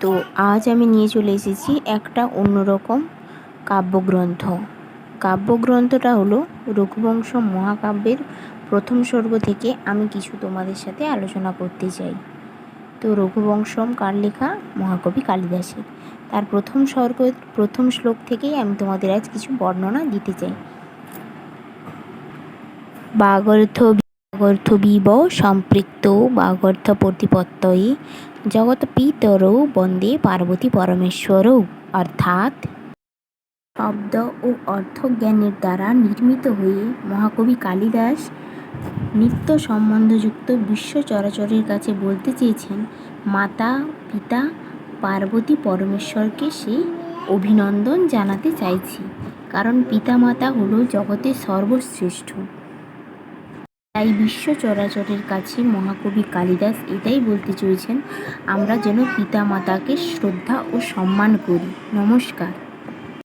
তো আজ আমি নিয়ে চলে এসেছি একটা অন্যরকম কাব্যগ্রন্থ। কাব্যগ্রন্থটা হলো রঘুবংশ মহাকাব্যের প্রথম স্বর্গ থেকে আমি কিছু তোমাদের সাথে আলোচনা করতে চাই। তো রঘুবংশম কার লেখা? মহাকবি কালিদাসের। তার প্রথম স্বর্গ, প্রথম শ্লোক থেকেই আমি তোমাদের আজ কিছু বর্ণনা দিতে চাই। বাগর্থ বাগর্থবিব সম্পৃক্ত বাগর্থ প্রতিপত্তয়ে জগৎ পিতরৌ বন্দে পার্বতী পরমেশ্বরৌ। অর্থাৎ শব্দ ও অর্থজ্ঞানের দ্বারা নির্মিত হয়ে মহাকবি কালিদাস নিত্য সম্বন্ধযুক্ত বিশ্ব চরাচরের কাছে বলতে চেয়েছেন, মাতা, পিতা, পার্বতী পরমেশ্বরকে সে অভিনন্দন জানাতে চাইছি। কারণ পিতামাতা হলো জগতের সর্বশ্রেষ্ঠ। তাই বিশ্ব চরাচরের কাছে মহাকবি কালিদাস এটাই বলতে চেয়েছেন আমরা যেন পিতা মাতাকে শ্রদ্ধা ও সম্মান করি। নমস্কার।